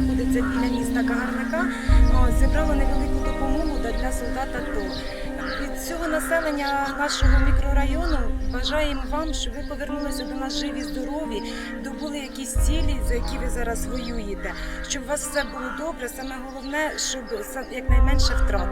знаходиться біля міста Кагарника, зібрало невелику допомогу для солдата. То Від цього населення нашого мікрорайону бажаємо вам, щоб ви повернулися до нас живі, здорові, добули якісь цілі, за які ви зараз воюєте, щоб у вас все було добре. Саме головне, щоб якнайменше втрат.